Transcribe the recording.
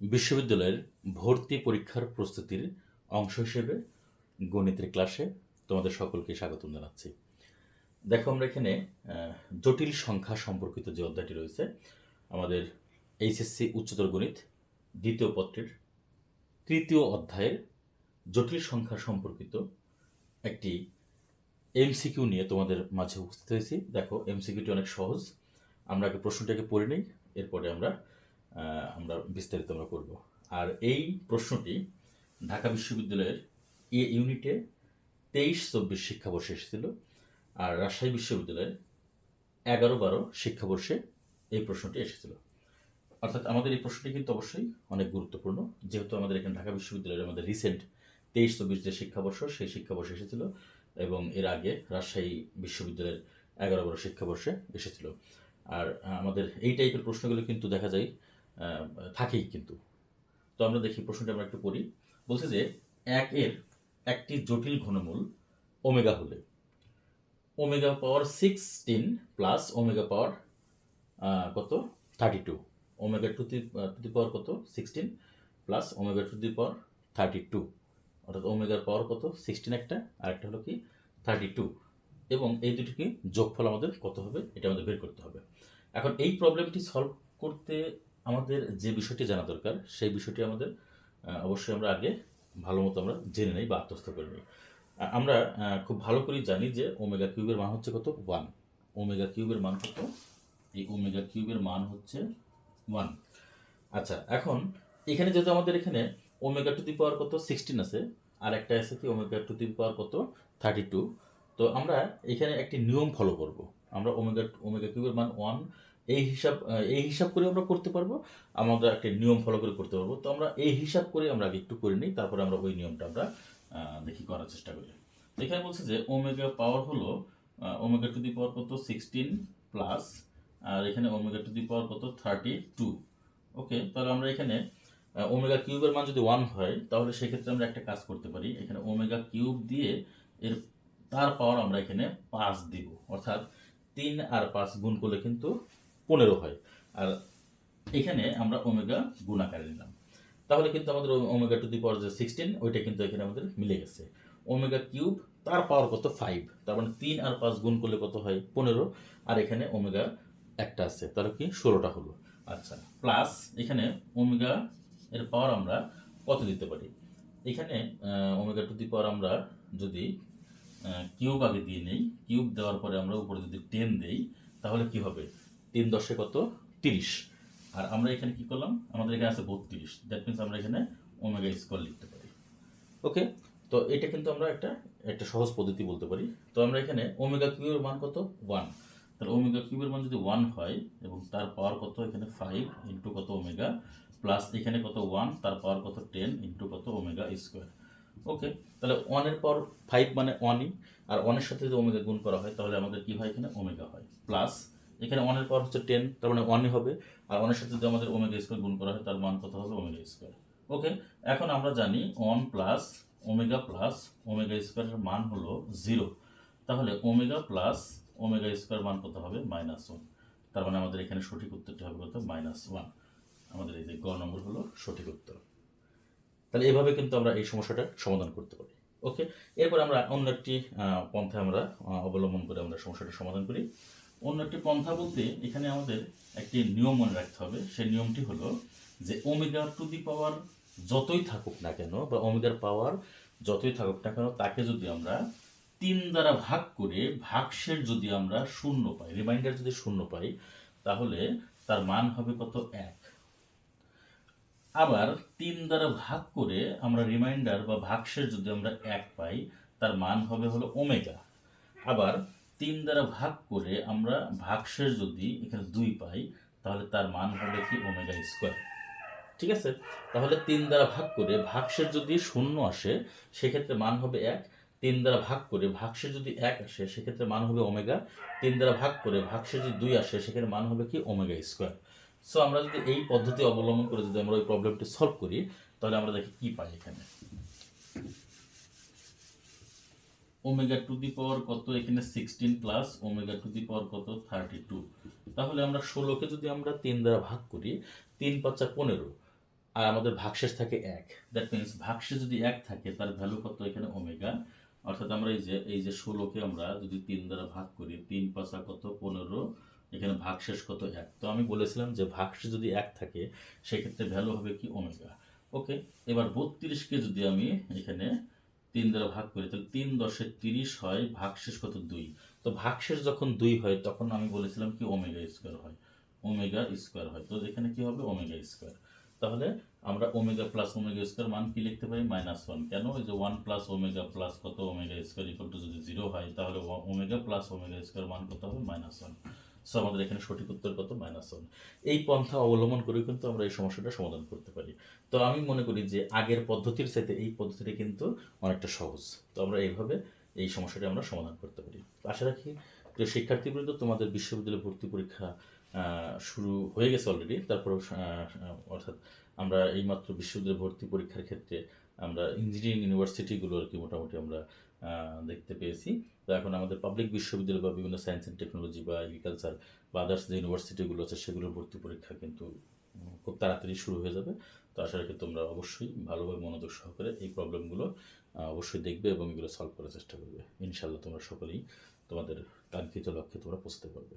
বিশ্ববিদ্যালয়ের ভর্তি পরীক্ষার প্রস্তুতির অংশ হিসেবে গণিতের ক্লাসে তোমাদের সকলকে স্বাগতম জানাচ্ছি। দেখো, আমরা এখানে জটিল সংখ্যা সম্পর্কিত যে অধ্যায়টি রয়েছে, আমাদের এইচএসসি উচ্চতর গণিত দ্বিতীয় পত্রের তৃতীয় অধ্যায়ের জটিল সংখ্যা সম্পর্কিত একটি এমসিকিউ নিয়ে তোমাদের মাঝে উপস্থিত হয়েছি। দেখো, এমসিকিউটি অনেক সহজ। আমরা আগে প্রশ্নটাকে পড়ে নিই, এরপরে আমরা আমরা বিস্তারিত আমরা করব। আর এই প্রশ্নটি ঢাকা বিশ্ববিদ্যালয়ের এ ইউনিটে তেইশ চব্বিশ শিক্ষাবর্ষে এসেছিল আর রাজশাহী বিশ্ববিদ্যালয়ের এগারো বারো শিক্ষাবর্ষে এই প্রশ্নটি এসেছিল। অর্থাৎ আমাদের এই প্রশ্নটি কিন্তু অবশ্যই অনেক গুরুত্বপূর্ণ। যেহেতু আমাদের এখানে ঢাকা বিশ্ববিদ্যালয়ের আমাদের রিসেন্ট তেইশ চব্বিশ যে শিক্ষাবর্ষ, সেই শিক্ষাবর্ষে এসেছিল এবং এর আগে রাজশাহী বিশ্ববিদ্যালয়ের এগারো বারো শিক্ষাবর্ষে এসেছিল। আর আমাদের এই টাইপের প্রশ্নগুলো কিন্তু দেখা যায় থাকেই কিন্তু। তো আমরা দেখি প্রশ্নটা আমরা একটু পড়ি বলছে যে এক এর একটি জটিল ঘনমূল ওমেগা হলে। Omega power sixteen plus omega power কত? Thirty two. Omega to the to the power কত? Sixteen plus omega to the power thirty two. অর্থাৎ ওমেগার পাওয়ার কত? সিক্সটিন একটা আর একটা হলো কি? Thirty two. এবং এই দুটিকে যোগফল আমাদের কত হবে? এটা আমাদের বের করতে হবে। এখন এই প্রবলেমটি সলভ করতে আমাদের যে বিষয়টি জানা দরকার, সেই বিষয়টি আমাদের অবশ্যই আমরা আগে ভালো মতো আমরা জেনে নেই বা আত্মস্থ করে নিই। আমরা খুব ভালো করেই জানি যে ওমেগা কিউবের মান হচ্ছে কত? ওয়ান। ওমেগা কিউবের মান কত? এই ওমেগা কিউবের মান হচ্ছে ওয়ান। আচ্ছা এখন এখানে যেহেতু আমাদের এখানে ওমেগা টু দি পাওয়ার কত? সিক্সটিন আছে, আর একটা আছে কি? ওমেগা টু দি পাওয়ার কত? Thirty two. তো আমরা এখানে একটি নিয়ম ফলো করব। আমরা ওমেগা ওমেগা কিউবের মান ওয়ান এই হিসাব এই হিসাব করে আমরা করতে পারব আমরা একটা নিয়ম ফলো করে করতে পারব। তো আমরা এই হিসাব করে আমরা আগে একটু করে নিই, তারপরে আমরা ওই নিয়মটা আমরা দেখি, করার চেষ্টা করি। এখানে বলছে যে ওমেগা পাওয়ার হলো ওমেগা টু দি পাওয়ার কত? সিক্সটিন প্লাস আর এখানে ওমেগা টু দি পাওয়ার কত? থার্টি টু ওকে, তাহলে আমরা এখানে ওমেগা কিউবের মান যদি ওয়ান হয়, তাহলে সেক্ষেত্রে আমরা একটা কাজ করতে পারি। এখানে ওমেগা কিউব দিয়ে এর, তার পাওয়ার আমরা এখানে পাঁচ দিব। অর্থাৎ তিন আর পাঁচ গুণ করলে কিন্তু পনেরো হয়। আর এখানে আমরা ওমেগা গুণ আকারে নিলাম। তাহলে কিন্তু আমাদের ওমেগা টু দি পাওয়ার যে সিক্সটিন, ওইটা কিন্তু এখানে আমাদের মিলে গেছে। ওমেগা কিউব, তার পাওয়ার কত? ফাইভ। তার মানে তিন আর পাঁচ গুণ করলে কত হয়? পনেরো। আর এখানে ওমেগা একটা আছে। তাহলে কি? ষোলোটা হলো। আচ্ছা প্লাস এখানে ওমেগা এর পাওয়ার আমরা কত দিতে পারি? এখানে ওমেগা টু দি পাওয়ার আমরা যদি কিউব আগে দিয়ে নেই, কিউব দেওয়ার পরে আমরা উপরে যদি টেন দেই, তাহলে কি হবে? তিন দশে কত? তিরিশ। আর আমরা এখানে কি করলাম? আমাদের এখানে আছে বত্রিশ। দ্যাট মিনস আমরা এখানে ওমেগা স্কোয়ার লিখতে পারি। ওকে তো এটা কিন্তু আমরা একটা একটা সহজ পদ্ধতি বলতে পারি। তো আমরা এখানে ওমেগা কিউবের মান কত? ওয়ান তাহলে ওমেগা কিউবের মান যদি ওয়ান হয়, এবং তার পাওয়ার কত এখানে ফাইভ ইন্টু কত ওমেগা প্লাস এখানে কত ওয়ান তার পাওয়ার কত টেন ইন্টু কত ওমেগা স্কোয়ার ওকে তাহলে ওয়ানের পাওয়ার ফাইভ মানে ওয়ানই আর ওয়ানের সাথে যদি ওমেগা গুণ করা হয়, তাহলে আমাদের কি হয় এখানে? ওমেগা হয়। প্লাস এখানে ওয়ানের পাওয়ার হচ্ছে টেন তার মানে ওয়ানই হবে। আর ওয়ানের সাথে যদি আমাদের ওমেগা স্কোয়ার গুণ করা হয়, তার মান কত হবে? ওমেগা স্কোয়ার ওকে এখন আমরা জানি one plus omega plus omega স্কোয়ারের মান হলো জিরো তাহলে ওমেগা প্লাস ওমেগা স্কোয়ার মান কত হবে? মাইনাস ওয়ান তার মানে আমাদের এখানে সঠিক উত্তরটা হবে কত? মাইনাস ওয়ান আমাদের এই যে গ নম্বর হলো সঠিক উত্তর। তাহলে এভাবে কিন্তু আমরা এই সমস্যাটা সমাধান করতে পারি। ওকে এরপর আমরা অন্য একটি পন্থা আমরা অবলম্বন করে আমরা সমস্যাটা সমাধান করি। অন্য একটি পন্থা বলতে এখানে আমাদের একটি নিয়ম মনে রাখতে হবে। সেই নিয়মটি হলো যে ওমেগা টু দি পাওয়ার যতই থাকুক না কেন বা ওমেগার পাওয়ার যতই থাকুক না কেন, তাকে যদি আমরা তিন দ্বারা ভাগ করে ভাগশের যদি আমরা শূন্য পাই রিমাইন্ডার যদি শূন্য পাই, তাহলে তার মান হবে কত? এক। আবার তিন দ্বারা ভাগ করে আমরা রিমাইন্ডার বা ভাগশের যদি আমরা এক পাই, তার মান হবে হলো ওমেগা আবার তিন দ্বারা ভাগ করে আমরা ভাগশের যদি এখানে দুই পাই, তাহলে তার মান হবে কি ওমেগা স্কোয়ার। ঠিক আছে? তাহলে তিন দ্বারা ভাগ করে ভাগশের যদি শূন্য আসে, সেক্ষেত্রে মান হবে এক। তিন দ্বারা ভাগ করে ভাগশের যদি এক আসে, সেক্ষেত্রে মান হবে ওমেগা। তিন দ্বারা ভাগ করে ভাগশের যদি দুই আসে সেখানে মান হবে কি ওমেগা স্কোয়ার। সো আমরা যদি এই পদ্ধতি অবলম্বন করে যদি আমরা ওই প্রবলেমটি সলভ করি, তাহলে আমরা দেখি কি পাই এখানে। ওমেগা টু দি পাওয়ার কত এখানে sixteen plus omega to the power কত থার্টি টু তাহলে আমরা ষোলোকে যদি আমরা তিন দ্বারা ভাগ করি, তিন পাঁচা পনেরো, আর আমাদের ভাগশেষ থাকে এক। দ্যাট মিনস ভাগশেষ যদি এক থাকে, তার ভ্যালু কত এখানে ওমেগা অর্থাৎ আমরা এই যে এই যে ষোলোকে আমরা যদি তিন দ্বারা ভাগ করি, তিন পাঁচা কত পনেরো, এখানে ভাগশেষ কত এক। তো আমি বলেছিলাম যে ভাগশেষ যদি এক থাকে, সেক্ষেত্রে ভ্যালু হবে কি ওমেগা ওকে এবার বত্রিশকে যদি আমি এখানে তিন দ্বারা ভাগ করি, তাহলে তিন দশে তিরিশ হয় ভাগশেষ কত দুই। তো ভাগশেষ যখন দুই হয়, তখন আমি বলেছিলাম কি ওমেগা স্কোয়ার হয়। ওমেগা স্কোয়ার হয়। তো এখানে কি হবে? Omega square. তাহলে আমরা ওমেগা প্লাস ওমেগা স্কোয়ার মান কি লিখতে পারি? Minus one. কেন? ওই যে ওয়ান প্লাস ওমেগা প্লাস কত? ওমেগা স্কোয়ার ইকুয়াল টু যদি জিরো হয়, তাহলে ওমেগা প্লাস ওমেগা স্কোয়ার মান কত হবে? Minus one. সো আমাদের এখানে সঠিক উত্তর কত? মাইনাস ওয়ান এই পন্থা অবলম্বন করে কিন্তু আমরা এই সমস্যাটা সমাধান করতে পারি। তো আমি মনে করি যে আগের পদ্ধতির সাথে এই পদ্ধতিটা কিন্তু অনেকটা সহজ। তো আমরা এইভাবে এই সমস্যাটি আমরা সমাধান করতে পারি। আশা রাখি যে শিক্ষার্থীবৃন্দ, তোমাদের বিশ্ববিদ্যালয়ে ভর্তি পরীক্ষা শুরু হয়ে গেছে অলরেডি তারপর অর্থাৎ আমরা এইমাত্র বিশ্ববিদ্যালয়ে ভর্তি পরীক্ষার ক্ষেত্রে আমরা ইঞ্জিনিয়ারিং ইউনিভার্সিটিগুলো আর কি মোটামুটি আমরা দেখতে পেয়েছি। তো এখন আমাদের পাবলিক বিশ্ববিদ্যালয় বা বিভিন্ন সায়েন্স অ্যান্ড টেকনোলজি বা এগ্রিকালচার বা আদার্স যে ইউনিভার্সিটিগুলো আছে সেগুলোর ভর্তি পরীক্ষা কিন্তু খুব তাড়াতাড়ি শুরু হয়ে যাবে। তো আশা রাখি তোমরা অবশ্যই ভালোভাবে মনোযোগ সহকারে এই প্রবলেমগুলো অবশ্যই দেখবে এবং এগুলো সলভ করার চেষ্টা করবে। ইনশাল্লাহ তোমরা সকলেই তোমাদের কাঙ্ক্ষিত লক্ষ্যে তোমরা পৌঁছতে পারবে।